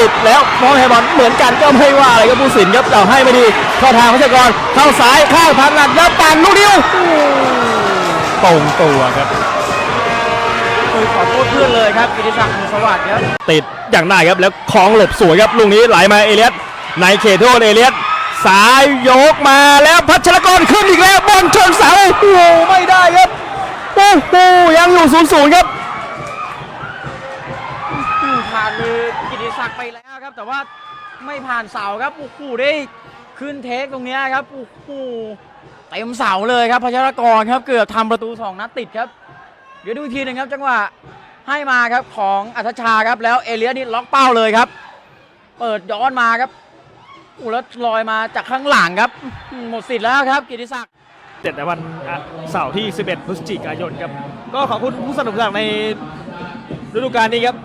ติดแล้วมองให้บอลเหมือนกันก็ไม่ว่าอะไรครับผู้สินครับเอาให้ไม่ดีเข้าทางพัชกรเข้าซ้ายข้างพันนัดแล้วปั่นลูกเดียวตรงตัวครับคือขอโทษเพื่อนเลยครับกิติศักดิ์มูลสวัสดิ์ครับติดอย่างได้ครับแล้วคลองหลบสวยครับลูกนี้ไหลมาเอเลียสในเขตโทษเอเลียสสายยกมาแล้วพัชรกรขึ้นอีกแล้วบอลชนเสาโอ้โหไม่ได้ครับโอ้โหยังอยู่ศูนย์ศูนย์ครับ ผ่านมือกิติศักดิ์ไปแล้วครับ แต่ว่าไม่ผ่านเสาครับโอ้โหได้ขึ้นเทคตรงนี้ครับโอ้โหเต็มเสาเลยครับพัชรกรครับเกือบทำประตูสองนัดติดครับ เดี๋ยวดูอีกทีหนึ่งครับจังหวะให้มาครับของอัธชาครับแล้วเอเลียนี่ล็อกเป้าเลยครับ เปิดย้อนมาครับอู้แล้วลอยมาจากข้างหลังครับอื้อหือหมดสิทธิ์แล้วครับกิติศักดิ์เจ็ดในวันเสาร์ที่ 11 พฤศจิกายนครับ ก็ขอบคุณผู้สนับสนุนในฤดูกาลนี้ครับ